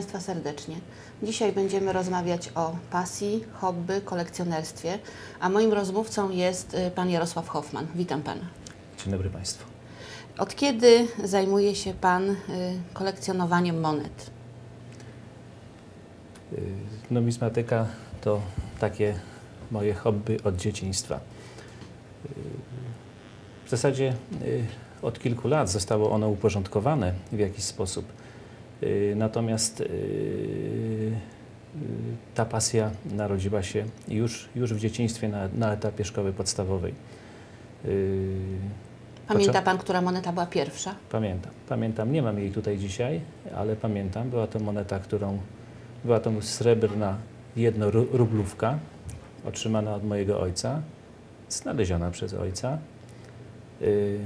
Państwa serdecznie. Dzisiaj będziemy rozmawiać o pasji, hobby, kolekcjonerstwie, a moim rozmówcą jest y, pan Jarosław Hoffman. Witam pana. Dzień dobry Państwu. Od kiedy zajmuje się pan y, kolekcjonowaniem monet? Y, Numizmatyka to takie moje hobby od dzieciństwa. W zasadzie od kilku lat zostało ono uporządkowane w jakiś sposób. Y, Natomiast y, y, ta pasja narodziła się już, już w dzieciństwie na, na etapie szkoły podstawowej. Pamięta pan, która moneta była pierwsza? Pamiętam, pamiętam. Nie mam jej tutaj dzisiaj, ale pamiętam. Była to moneta, którą była to srebrna jednorublówka, otrzymana od mojego ojca, znaleziona przez ojca. Yy,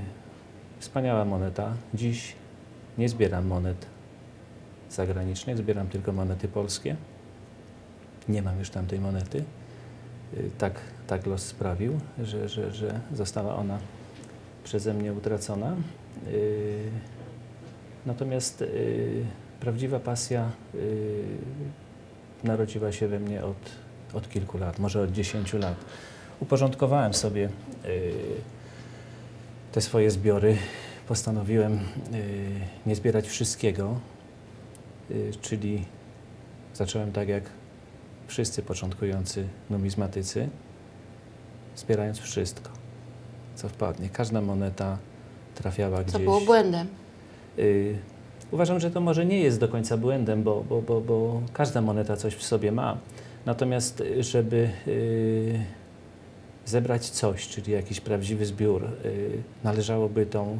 wspaniała moneta. Dziś nie zbieram monet zagranicznych, zbieram tylko monety polskie. Nie mam już tamtej monety. Yy, tak, tak los sprawił, że, że, że została ona przeze mnie utracona. Yy, Natomiast yy, prawdziwa pasja narodziła się we mnie od, od kilku lat, może od 10 lat. Uporządkowałem sobie te swoje zbiory. Postanowiłem nie zbierać wszystkiego, czyli zacząłem tak jak wszyscy początkujący numizmatycy, zbierając wszystko co wpadnie. Każda moneta trafiała Co gdzieś. było błędem? Y, uważam, że to może nie jest do końca błędem, bo, bo, bo, bo każda moneta coś w sobie ma. Natomiast, y, żeby y, zebrać coś, czyli jakiś prawdziwy zbiór, y, należałoby, tą,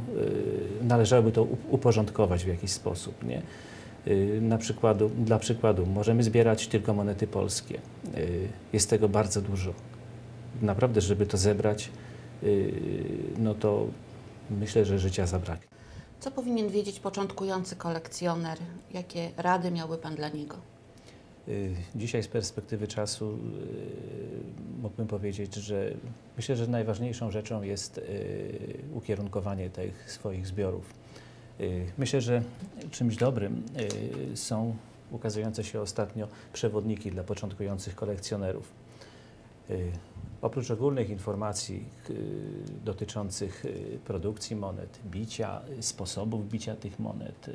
y, należałoby to uporządkować w jakiś sposób. Nie? Y, Na przykładu, dla przykładu, możemy zbierać tylko monety polskie. Y, Jest tego bardzo dużo. Naprawdę, żeby to zebrać, y, no to myślę, że życia zabraknie. Co powinien wiedzieć początkujący kolekcjoner? Jakie rady miałby pan dla niego? Dzisiaj z perspektywy czasu mógłbym powiedzieć, że myślę, że najważniejszą rzeczą jest ukierunkowanie tych swoich zbiorów. Myślę, że czymś dobrym y, są ukazujące się ostatnio przewodniki dla początkujących kolekcjonerów. Y, Oprócz ogólnych informacji y, dotyczących produkcji monet, bicia, sposobów bicia tych monet,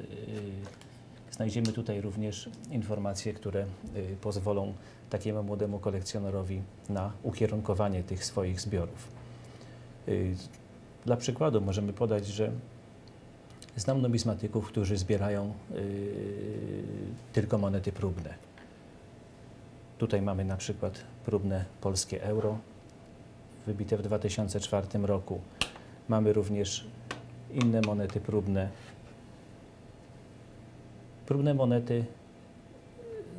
znajdziemy tutaj również informacje, które pozwolą takiemu młodemu kolekcjonerowi na ukierunkowanie tych swoich zbiorów. Dla przykładu możemy podać, że znam numizmatyków, którzy zbierają y, tylko monety próbne. Tutaj mamy na przykład próbne polskie euro, wybite w 2004 roku. Mamy również inne monety próbne. Próbne monety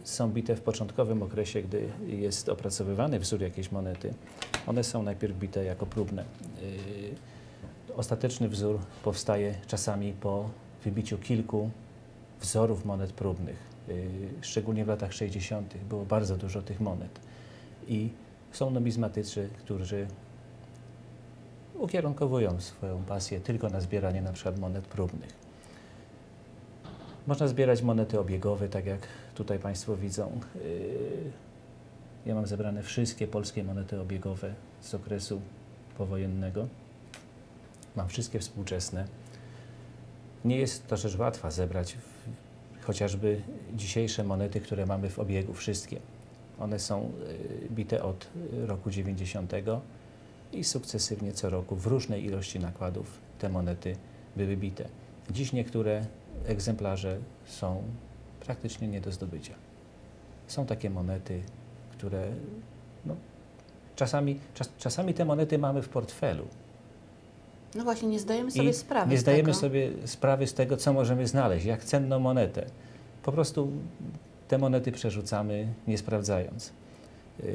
są bite w początkowym okresie, gdy jest opracowywany wzór jakiejś monety. One są najpierw bite jako próbne. Yy, Ostateczny wzór powstaje czasami po wybiciu kilku wzorów monet próbnych. Yy, Szczególnie w latach 60. było bardzo dużo tych monet. I są numizmatycy, którzy ukierunkowują swoją pasję tylko na zbieranie na przykład monet próbnych. Można zbierać monety obiegowe, tak jak tutaj Państwo widzą. Yy, Ja mam zebrane wszystkie polskie monety obiegowe z okresu powojennego. Mam wszystkie współczesne. Nie jest to rzecz łatwa zebrać chociażby dzisiejsze monety, które mamy w obiegu, wszystkie. One są y, bite od roku 90 i sukcesywnie co roku w różnej ilości nakładów te monety były bite. Dziś niektóre egzemplarze są praktycznie nie do zdobycia. Są takie monety, które no, czasami, czas, czasami te monety mamy w portfelu. No właśnie, nie zdajemy sobie I sprawy nie z zdajemy tego. sobie sprawy z tego, co możemy znaleźć, jak cenną monetę. Po prostu te monety przerzucamy, nie sprawdzając. Yy,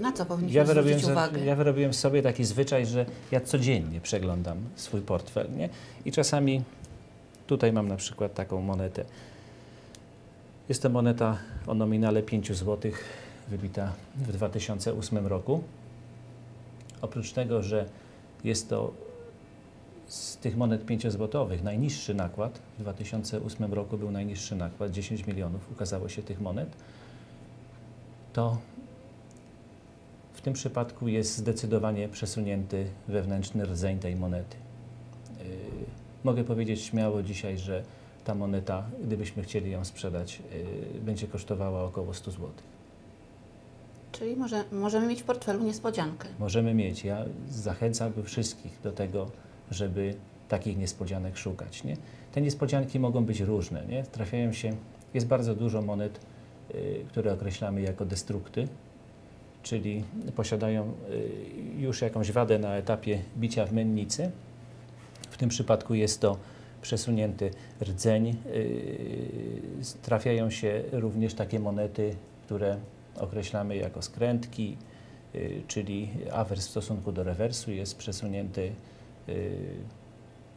Na co powinniśmy ja zwrócić wyrobiłem, uwagę? ja wyrobiłem sobie taki zwyczaj, że ja codziennie przeglądam swój portfel. Nie? I czasami tutaj mam na przykład taką monetę. Jest to moneta o nominale 5 zł, wybita w 2008 roku. Oprócz tego, że jest to z tych monet 5-złotowych najniższy nakład, w 2008 roku był najniższy nakład, 10 milionów ukazało się tych monet, to w tym przypadku jest zdecydowanie przesunięty wewnętrzny rdzeń tej monety. Yy, Mogę powiedzieć śmiało dzisiaj, że ta moneta, gdybyśmy chcieli ją sprzedać, yy, będzie kosztowała około 100 zł. Czyli może, możemy mieć w portfelu niespodziankę. Możemy mieć. Ja zachęcałbym wszystkich do tego, żeby takich niespodzianek szukać. Nie? Te niespodzianki mogą być różne. Nie? Trafiają się, jest bardzo dużo monet, y, które określamy jako destrukty, czyli posiadają y, już jakąś wadę na etapie bicia w mennicy. W tym przypadku jest to przesunięty rdzeń. Y, Trafiają się również takie monety, które określamy jako skrętki, czyli awers w stosunku do rewersu jest przesunięty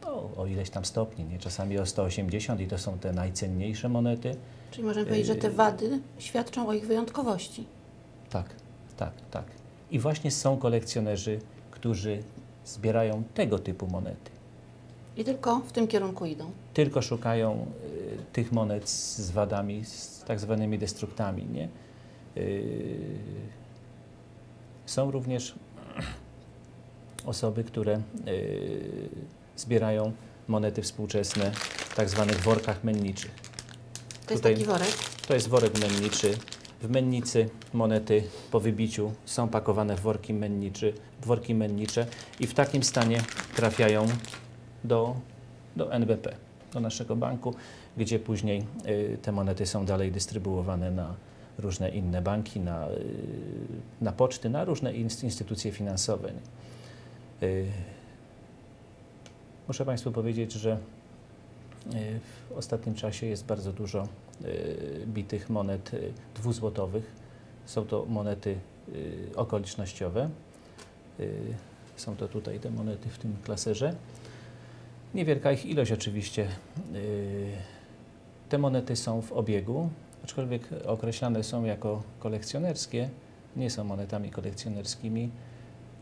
no, o ileś tam stopni, nie? czasami o 180 i to są te najcenniejsze monety. Czyli możemy powiedzieć, że te wady świadczą o ich wyjątkowości. Tak, tak, tak. I właśnie są kolekcjonerzy, którzy zbierają tego typu monety. I tylko w tym kierunku idą. Tylko szukają y, tych monet z, z wadami, z tak zwanymi destruktami. Nie? Y, są również osoby, które y, zbierają monety współczesne w tak zwanych workach menniczych. To jest Tutaj- taki worek. To jest worek menniczy. W mennicy monety po wybiciu są pakowane w worki, menniczy, worki mennicze i w takim stanie trafiają do, do NBP, do naszego banku, gdzie później y, te monety są dalej dystrybuowane na różne inne banki, na, y, na poczty, na różne ins- instytucje finansowe. nie? Y, muszę Państwu powiedzieć, że y, w ostatnim czasie jest bardzo dużo y, bitych monet dwuzłotowych. Są to monety okolicznościowe. Są to tutaj te monety w tym klaserze. Niewielka ich ilość oczywiście. Te monety są w obiegu, aczkolwiek określane są jako kolekcjonerskie. Nie są monetami kolekcjonerskimi.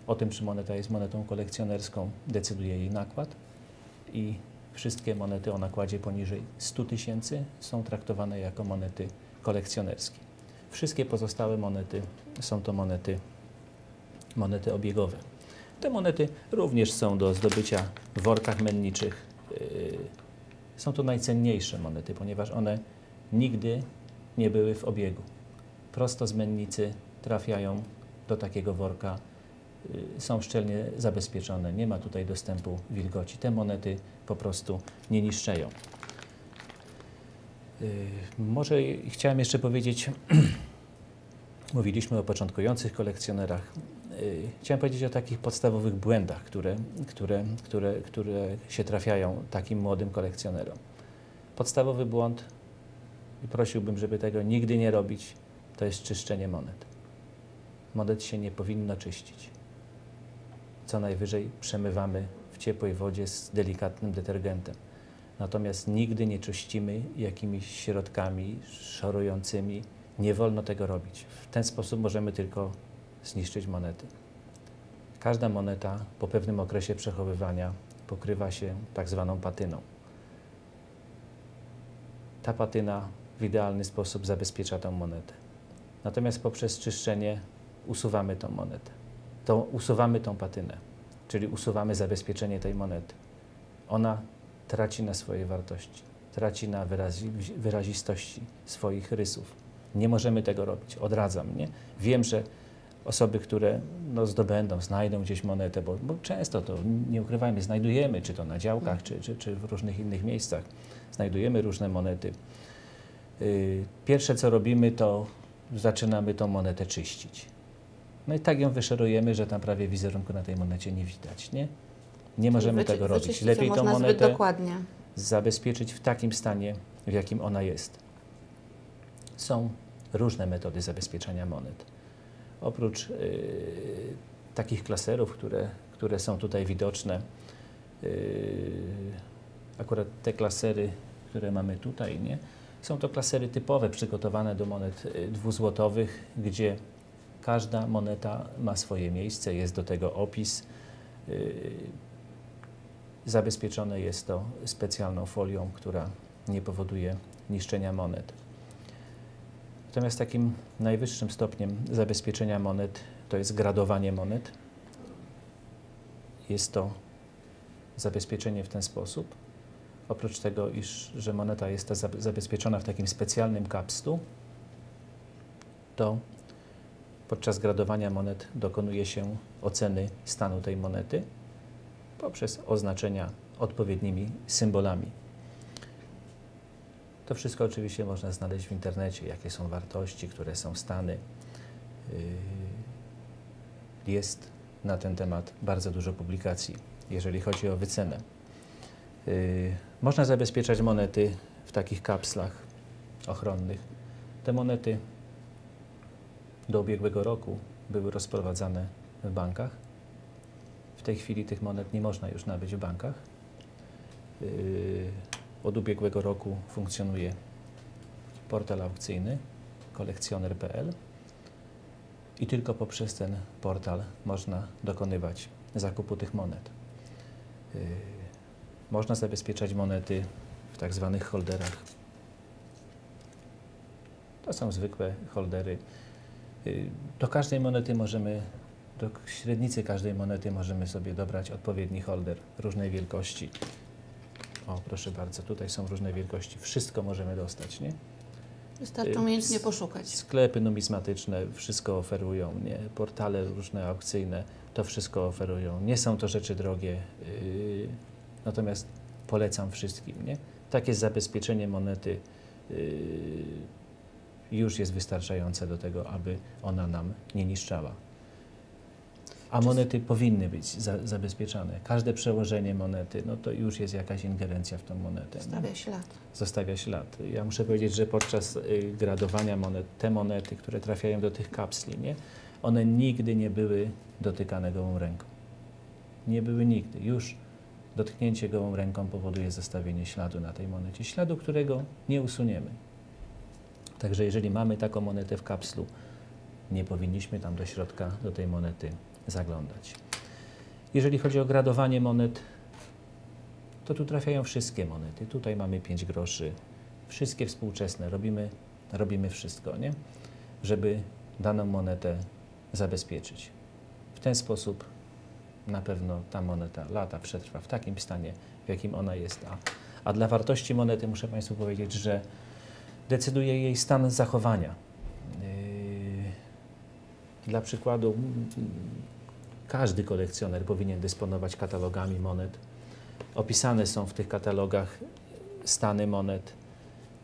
O tym, czy moneta jest monetą kolekcjonerską, decyduje jej nakład. I wszystkie monety o nakładzie poniżej 100 tysięcy są traktowane jako monety kolekcjonerskie. Wszystkie pozostałe monety są to monety, monety obiegowe. Te monety również są do zdobycia w workach menniczych. Yy, Są to najcenniejsze monety, ponieważ one nigdy nie były w obiegu. Prosto z mennicy trafiają do takiego worka, są szczelnie zabezpieczone, nie ma tutaj dostępu wilgoci. Te monety po prostu nie niszczeją. Yy, Może chciałem jeszcze powiedzieć, mówiliśmy o początkujących kolekcjonerach. Yy, Chciałem powiedzieć o takich podstawowych błędach, które, które, które, które się trafiają takim młodym kolekcjonerom. Podstawowy błąd, i prosiłbym, żeby tego nigdy nie robić, to jest czyszczenie monet. Monet się nie powinno czyścić. Co najwyżej przemywamy w ciepłej wodzie z delikatnym detergentem. Natomiast nigdy nie czyścimy jakimiś środkami szorującymi. Nie wolno tego robić. W ten sposób możemy tylko zniszczyć monety. Każda moneta po pewnym okresie przechowywania pokrywa się tak zwaną patyną. Ta patyna w idealny sposób zabezpiecza tą monetę. Natomiast poprzez czyszczenie usuwamy tą monetę. To usuwamy tą patynę, czyli usuwamy zabezpieczenie tej monety. Ona traci na swojej wartości, traci na wyrazi, wyrazistości swoich rysów. Nie możemy tego robić. Odradzam, nie? Wiem, że osoby, które no, zdobędą, znajdą gdzieś monetę, bo, bo często to, nie ukrywajmy, znajdujemy, czy to na działkach, czy, czy, czy w różnych innych miejscach, znajdujemy różne monety. Yy, Pierwsze, co robimy, to zaczynamy tą monetę czyścić. No i tak ją wyszerujemy, że tam prawie wizerunku na tej monecie nie widać, nie? Nie możemy Wyczy- tego robić. Lepiej tą monetę zabezpieczyć w takim stanie, w jakim ona jest. Są różne metody zabezpieczania monet. Oprócz y, takich klaserów, które, które są tutaj widoczne, y, akurat te klasery, które mamy tutaj, nie? są to klasery typowe, przygotowane do monet y, dwuzłotowych, gdzie każda moneta ma swoje miejsce, jest do tego opis. y, zabezpieczone jest to specjalną folią, która nie powoduje niszczenia monet. Natomiast takim najwyższym stopniem zabezpieczenia monet to jest gradowanie monet. Jest to zabezpieczenie w ten sposób. Oprócz tego, iż, że moneta jest zabezpieczona w takim specjalnym kapslu, to podczas gradowania monet dokonuje się oceny stanu tej monety poprzez oznaczenia odpowiednimi symbolami. To wszystko oczywiście można znaleźć w internecie, jakie są wartości, które są stany. Yy, Jest na ten temat bardzo dużo publikacji, jeżeli chodzi o wycenę. Yy, Można zabezpieczać monety w takich kapslach ochronnych. Te monety do ubiegłego roku były rozprowadzane w bankach. W tej chwili tych monet nie można już nabyć w bankach. Yy, Od ubiegłego roku funkcjonuje portal aukcyjny kolekcjoner.pl i tylko poprzez ten portal można dokonywać zakupu tych monet. Yy, Można zabezpieczać monety w tak zwanych holderach. To są zwykłe holdery. Yy, Do każdej monety możemy, do średnicy każdej monety możemy sobie dobrać odpowiedni holder różnej wielkości. O, proszę bardzo, tutaj są różne wielkości. Wszystko możemy dostać, nie? Wystarczy Y, umiejętnie poszukać. Sklepy numizmatyczne wszystko oferują, nie? Portale różne aukcyjne to wszystko oferują. Nie są to rzeczy drogie, yy, natomiast polecam wszystkim, nie? Takie zabezpieczenie monety yy, już jest wystarczające do tego, aby ona nam nie niszczała. A monety powinny być za, zabezpieczane. Każde przełożenie monety, no to już jest jakaś ingerencja w tą monetę. nie? Stawia ślad. zostawia ślad. Ja muszę powiedzieć, że podczas y, gradowania monet, te monety, które trafiają do tych kapsli, nie, one nigdy nie były dotykane gołą ręką. Nie były nigdy. Już dotknięcie gołą ręką powoduje zostawienie śladu na tej monecie, śladu, którego nie usuniemy. Także jeżeli mamy taką monetę w kapslu, nie powinniśmy tam do środka, do tej monety zaglądać. Jeżeli chodzi o gradowanie monet, to tu trafiają wszystkie monety. Tutaj mamy 5 groszy, wszystkie współczesne. Robimy, robimy wszystko, nie? żeby daną monetę zabezpieczyć. W ten sposób na pewno ta moneta lata przetrwa w takim stanie, w jakim ona jest. A, a dla wartości monety muszę Państwu powiedzieć, że decyduje jej stan zachowania. Yy, Dla przykładu, każdy kolekcjoner powinien dysponować katalogami monet. Opisane są w tych katalogach stany monet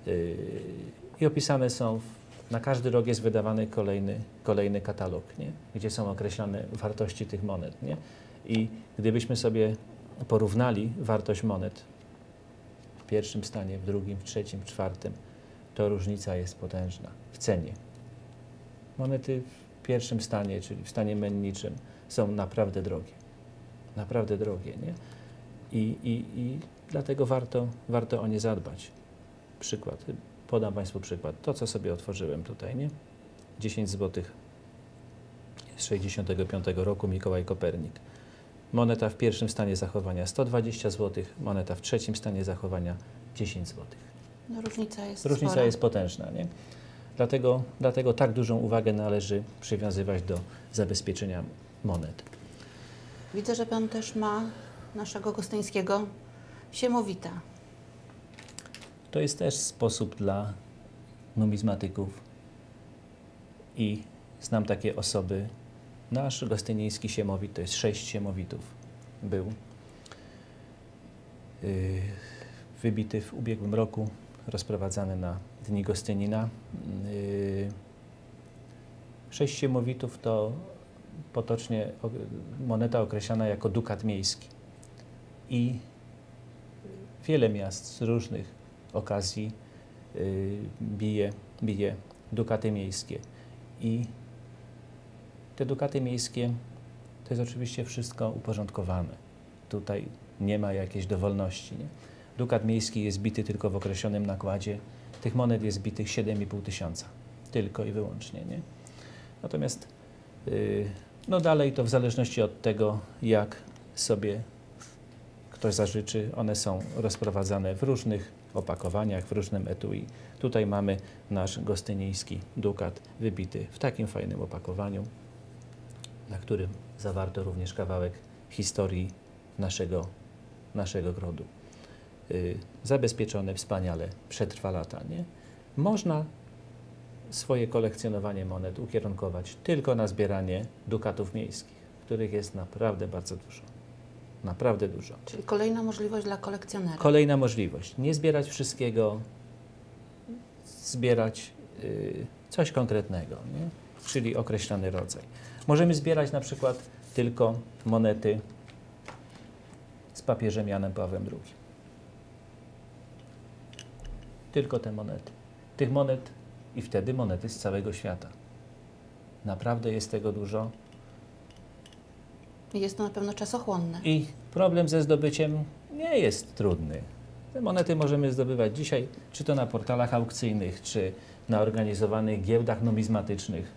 yy, i opisane są, na każdy rok jest wydawany kolejny, kolejny katalog, nie? gdzie są określone wartości tych monet. Nie? I gdybyśmy sobie porównali wartość monet w pierwszym stanie, w drugim, w trzecim, w czwartym, to różnica jest potężna w cenie. Monety w pierwszym stanie, czyli w stanie menniczym, są naprawdę drogie. Naprawdę drogie, nie? I, i, i dlatego warto, warto o nie zadbać. Przykład. Podam Państwu przykład. To, co sobie otworzyłem tutaj, nie? 10 zł z 65 roku Mikołaj Kopernik. Moneta w pierwszym stanie zachowania 120 zł, moneta w trzecim stanie zachowania 10 zł. No, różnica jest Różnica spora. jest potężna, nie? Dlatego, dlatego tak dużą uwagę należy przywiązywać do zabezpieczenia monet. Widzę, że Pan też ma naszego gostyńskiego siemowita. To jest też sposób dla numizmatyków i znam takie osoby. Nasz gostyniński siemowit to jest sześć siemowitów. Był yy, wybity w ubiegłym roku, rozprowadzany na Dni Gostynina. Yy, sześć siemowitów to potocznie moneta określana jako dukat miejski. I wiele miast z różnych okazji y, bije, bije dukaty miejskie. I te dukaty miejskie to jest oczywiście wszystko uporządkowane. Tutaj nie ma jakiejś dowolności. Nie? Dukat miejski jest bity tylko w określonym nakładzie. Tych monet jest bitych 7,5 tysiąca. Tylko i wyłącznie. Nie? Natomiast y, no dalej to w zależności od tego, jak sobie ktoś zażyczy. One są rozprowadzane w różnych opakowaniach, w różnym etui. Tutaj mamy nasz gostyniński dukat wybity w takim fajnym opakowaniu, na którym zawarto również kawałek historii naszego, naszego grodu. Y, zabezpieczone wspaniale, przetrwa lata. Nie? Można swoje kolekcjonowanie monet ukierunkować tylko na zbieranie dukatów miejskich, których jest naprawdę bardzo dużo. Naprawdę dużo. Czyli kolejna możliwość dla kolekcjonera. Kolejna możliwość. Nie zbierać wszystkiego, zbierać y, coś konkretnego, nie? czyli określony rodzaj. Możemy zbierać na przykład tylko monety z papieżem Janem Pawłem II. Tylko te monety. Tych monet i wtedy monety z całego świata. Naprawdę jest tego dużo. Jest to na pewno czasochłonne. I problem ze zdobyciem nie jest trudny. Te monety możemy zdobywać dzisiaj, czy to na portalach aukcyjnych, czy na organizowanych giełdach numizmatycznych.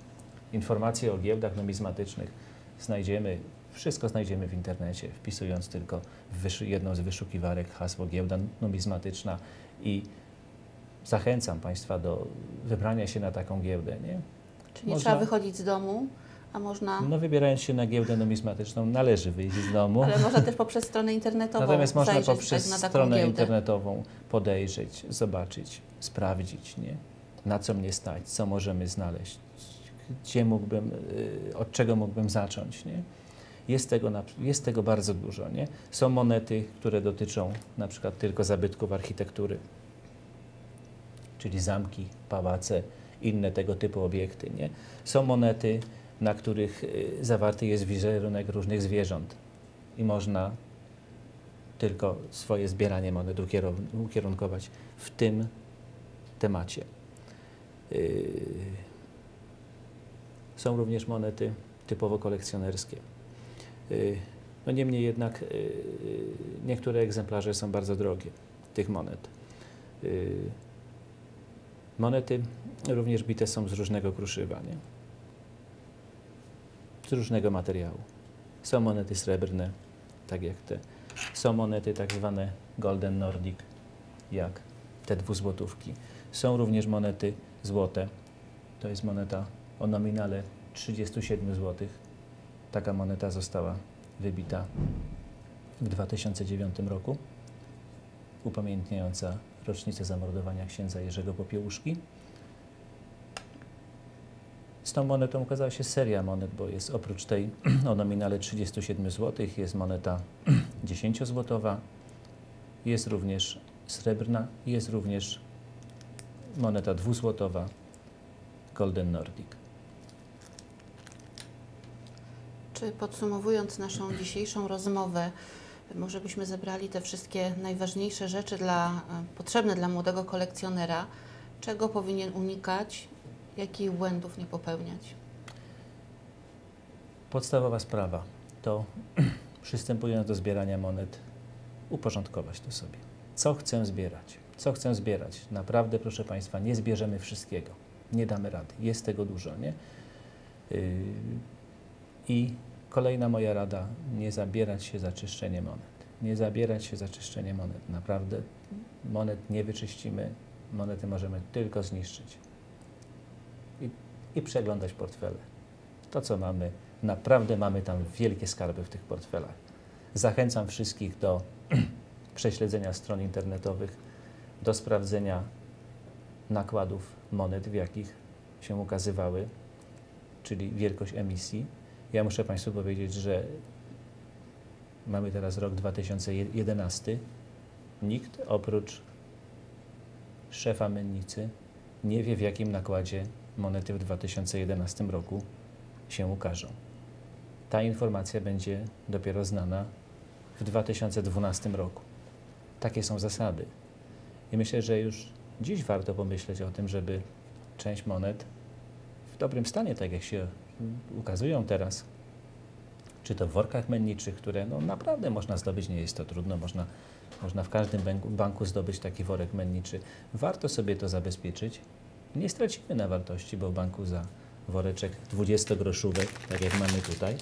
Informacje o giełdach numizmatycznych znajdziemy, wszystko znajdziemy w internecie, wpisując tylko w jedną z wyszukiwarek hasło giełda numizmatyczna i zachęcam Państwa do wybrania się na taką giełdę. Nie? Czyli nie Można- trzeba wychodzić z domu, a można, No wybierając się na giełdę numizmatyczną należy wyjść z domu. ale można też poprzez stronę internetową Natomiast można poprzez tak stronę giełdę. internetową podejrzeć, zobaczyć, sprawdzić, nie? na co mnie stać, co możemy znaleźć, gdzie mógłbym, y, od czego mógłbym zacząć. Nie? Jest, tego jest tego bardzo dużo. Nie? Są monety, które dotyczą na przykład tylko zabytków architektury, czyli zamki, pałace, inne tego typu obiekty. Nie? Są monety, na których y, zawarty jest wizerunek różnych zwierząt i można tylko swoje zbieranie monet ukierunkować w tym temacie. Yy, Są również monety typowo kolekcjonerskie. Yy, No niemniej jednak niektóre egzemplarze są bardzo drogie tych monet. Monety również bite są z różnego kruszywa, nie? z różnego materiału. Są monety srebrne, tak jak te. Są monety tak zwane Golden Nordic, jak te dwuzłotówki. Są również monety złote. To jest moneta o nominale 37 zł. Taka moneta została wybita w 2009 roku, upamiętniająca rocznicę zamordowania księdza Jerzego Popiełuszki. Z tą monetą ukazała się seria monet, bo jest oprócz tej o nominale 37 zł, jest moneta 10-złotowa, jest również srebrna, jest również moneta dwuzłotowa Golden Nordic. Czy podsumowując naszą dzisiejszą rozmowę, może byśmy zebrali te wszystkie najważniejsze rzeczy dla, e, potrzebne dla młodego kolekcjonera, czego powinien unikać, jakich błędów nie popełniać? Podstawowa sprawa to przystępując do zbierania monet, uporządkować to sobie. Co chcę zbierać? Co chcę zbierać? Naprawdę, proszę Państwa, nie zbierzemy wszystkiego. Nie damy rady. Jest tego dużo, nie? Yy, I kolejna moja rada, nie zabierać się za czyszczenie monet. Nie zabierać się za czyszczenie monet. Naprawdę monet nie wyczyścimy, monety możemy tylko zniszczyć. I, i przeglądać portfele. To, co mamy, naprawdę mamy tam wielkie skarby w tych portfelach. Zachęcam wszystkich do prześledzenia stron internetowych, do sprawdzenia nakładów monet, w jakich się ukazywały, czyli wielkość emisji. Ja muszę Państwu powiedzieć, że mamy teraz rok 2011. Nikt oprócz szefa mennicy nie wie, w jakim nakładzie monety w 2011 roku się ukażą. Ta informacja będzie dopiero znana w 2012 roku. Takie są zasady. I myślę, że już dziś warto pomyśleć o tym, żeby część monet w dobrym stanie, tak jak się ukazują teraz, czy to w workach menniczych, które no, naprawdę można zdobyć, nie jest to trudno, można, można w każdym banku, zdobyć taki worek menniczy. Warto sobie to zabezpieczyć. Nie stracimy na wartości, bo w banku za woreczek 20-groszówek, tak jak mamy tutaj,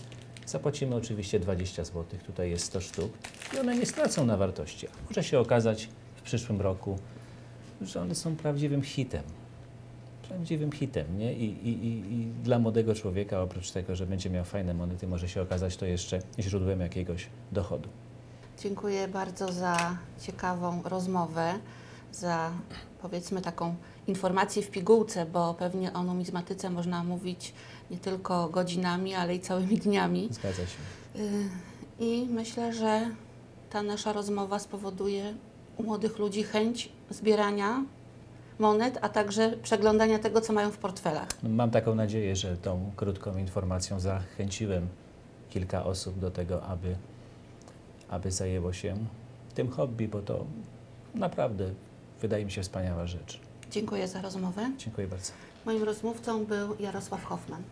Zapłacimy oczywiście 20 zł, tutaj jest 100 sztuk i one nie stracą na wartości. Może się okazać w przyszłym roku, że one są prawdziwym hitem. Prawdziwym hitem, nie? I, i, i, I dla młodego człowieka, oprócz tego, że będzie miał fajne monety, może się okazać to jeszcze źródłem jakiegoś dochodu. Dziękuję bardzo za ciekawą rozmowę, za powiedzmy taką informację w pigułce, bo pewnie o numizmatyce można mówić nie tylko godzinami, ale i całymi dniami. Zgadza się. Y, I myślę, że ta nasza rozmowa spowoduje u młodych ludzi chęć zbierania monet, a także przeglądania tego, co mają w portfelach. No, Mam taką nadzieję, że tą krótką informacją zachęciłem kilka osób do tego, aby, aby zajęło się tym hobby, bo to naprawdę wydaje mi się wspaniała rzecz. Dziękuję za rozmowę. Dziękuję bardzo. Moim rozmówcą był Jarosław Hoffman.